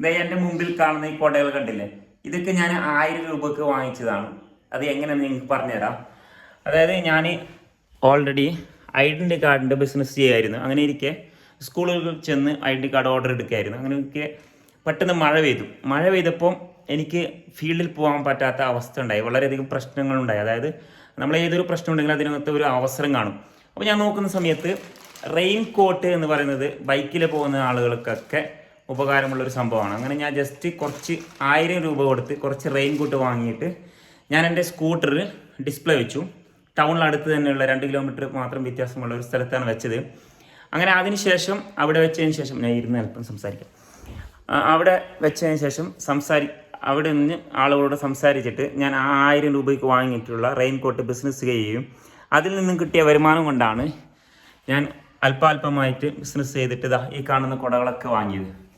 ഇതേ എന്റെ മുമ്പിൽ കാണുന്ന ഈ കൊടകൾ കണ്ടില്ലേ? ഇതൊക്കെ ഞാൻ ആയിരം രൂപക്ക് വാങ്ങിച്ചതാണ്. അത് എങ്ങനെയാണെന്ന് നിങ്ങൾക്ക് പറഞ്ഞുതരാം. അതായത് ഞാൻ ഓൾറെഡി ഐഡന്റി കാർഡിന്റെ ബിസിനസ് ചെയ്യായിരുന്നു. അങ്ങനെ ഇരിക്കെ സ്കൂളുകളിൽ ചെന്ന് ഐഡന്റി കാർഡ് ഓർഡർ എടുക്കുകയായിരുന്നു അങ്ങനെ ഇരിക്കെ പെട്ടെന്ന് മഴ പെയ്തു. മഴ പെയ്തപ്പോൾ എനിക്ക് ഫീൽഡിൽ പോകാൻ പറ്റാത്ത അവസ്ഥ ഉണ്ടായി. വളരെയധികം പ്രശ്നങ്ങളുണ്ടായി അതായത് നമ്മൾ ഏതൊരു പ്രശ്നം ഉണ്ടെങ്കിലും അതിനകത്ത് ഒരു അവസരം കാണും. അപ്പോൾ ഞാൻ നോക്കുന്ന സമയത്ത് റെയിൻ കോട്ട് എന്ന് പറയുന്നത് ബൈക്കിൽ പോകുന്ന ആളുകൾക്കൊക്കെ ഉപകാരമുള്ള ഒരു സംഭവമാണ്. അങ്ങനെ ഞാൻ ജസ്റ്റ് കുറച്ച് ആയിരം രൂപ കൊടുത്ത് കുറച്ച് റെയിൻ കോട്ട് വാങ്ങിയിട്ട് ഞാൻ എന്റെ സ്കൂട്ടറിൽ ഡിസ്പ്ലേ വെച്ചു. ടൗണിൽ അടുത്ത് തന്നെയുള്ള രണ്ട് കിലോമീറ്റർ മാത്രം വ്യത്യാസമുള്ള ഒരു സ്ഥലത്താണ് വെച്ചത്. അങ്ങനെ അതിനുശേഷം അവിടെ വെച്ചതിന് ശേഷം ഞാൻ ഇരുന്ന് അല്പം സംസാരിക്കാം. അവിടെ വെച്ചതിന് ശേഷം സംസാരി അവിടെ നിന്ന് ആളുകളോട് സംസാരിച്ചിട്ട് ഞാൻ ആ ആയിരം രൂപയ്ക്ക് വാങ്ങിയിട്ടുള്ള റെയിൻ കോട്ട് ബിസിനസ് ചെയ്യുകയും അതിൽ നിന്നും കിട്ടിയ വരുമാനം കൊണ്ടാണ് ഞാൻ അല്പാൽപമായിട്ട് ബിസിനസ് ചെയ്തിട്ട് ഈ കാണുന്ന കുടകളൊക്കെ വാങ്ങിയത്.